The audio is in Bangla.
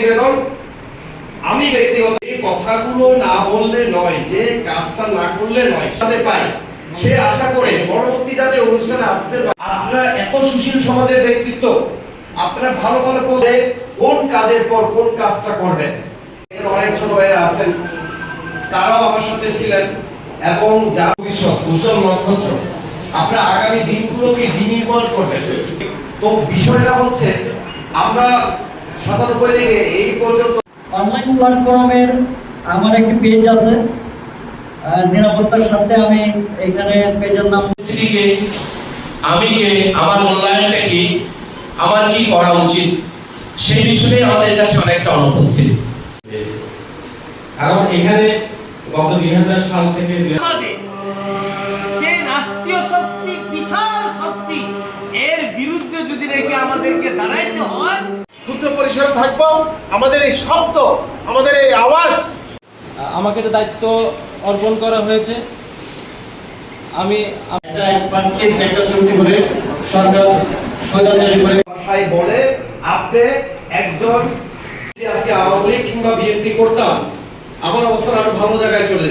প্রতিবেদন। আমি ব্যক্তিগত এই কথাগুলো না বললে নয়, যে কাজটা না করলে নয় সাথে পাই। সে আশা করে পরবর্তী যাতে অনুষ্ঠানে আসতে আপনারা এত সুশীল সমাজের ব্যক্তিত্ব, আপনারা ভালো ভালো করে কোন কাজের পর কোন কাজটা করবেন? এখানে অনেক ছোট ভাইরা আছেন, তারাও আমার সাথে ছিলেন, এবং যার ভবিষ্যৎ, উজ্জ্বল নক্ষত্র, আপনারা আগামী দিনগুলোকে বিনির্মাণ করবেন। তো বিষয়টা হচ্ছে, আমরা সাতানব্বই থেকে এই পর্যন্ত অনলাইন প্ল্যাটফর্মের আমার একটি পেজ আছে। নিরাপত্তার সাথে আমি এখানে পেজের নাম পরিস্থিতিকে আমি কে আমার মূল্যায়নটা কি আমার কি করা উচিত? সেই বিষয়ে আমাদের কাছে অনেকটা অনুপস্থিত। কারণ এখানে গত দুই হাজার সাল থেকে শক্তি বিশাল শক্তি এর বিরুদ্ধে যদি রেখে আমাদেরকে দাঁড়াইতে হয় ক্ষুদ্র পরিসরে থাকব আমাদের এই শব্দ আমাদের এই আওয়াজ আমাকে যে দায়িত্ব অর্পণ করা হয়েছে আমি একটা প্রার্থী একটা চুক্তি করে সরকার ভাষায় বলে আপনি একজন যদি আজকে আওয়ামী লীগ কিংবা বিএনপি করতাম আমার অবস্থান আরও ভালো জায়গায় চলে।